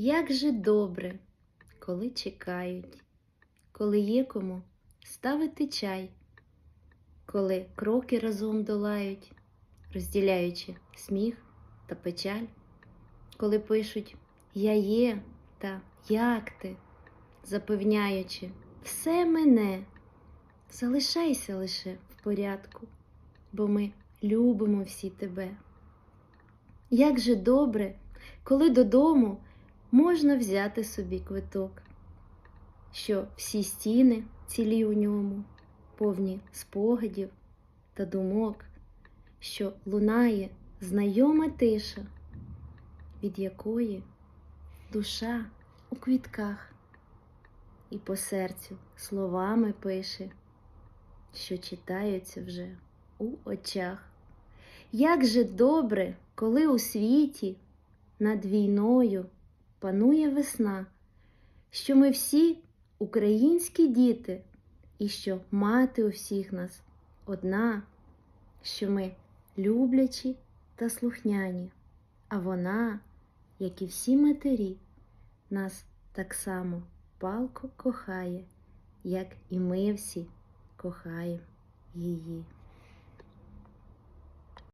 Як же добре, коли чекають, коли є кому ставити чай, коли кроки разом долають, розділяючи сміх та печаль, коли пишуть Я є та як ти, запевняючи все мене, залишайся лише в порядку, бо ми любимо всі тебе. Як же добре, коли додому можна взяти собі квиток, що всі стіни цілі у ньому, повні спогадів та думок, що лунає знайома тиша, від якої душа у квітках і по серцю словами пише, що читаються вже у очах. Як же добре, коли у світі над війною панує весна, що ми всі українські діти, і що мати у всіх нас одна, що ми люблячі та слухняні, а вона, як і всі матері, нас так само палко кохає, як і ми всі кохаємо її.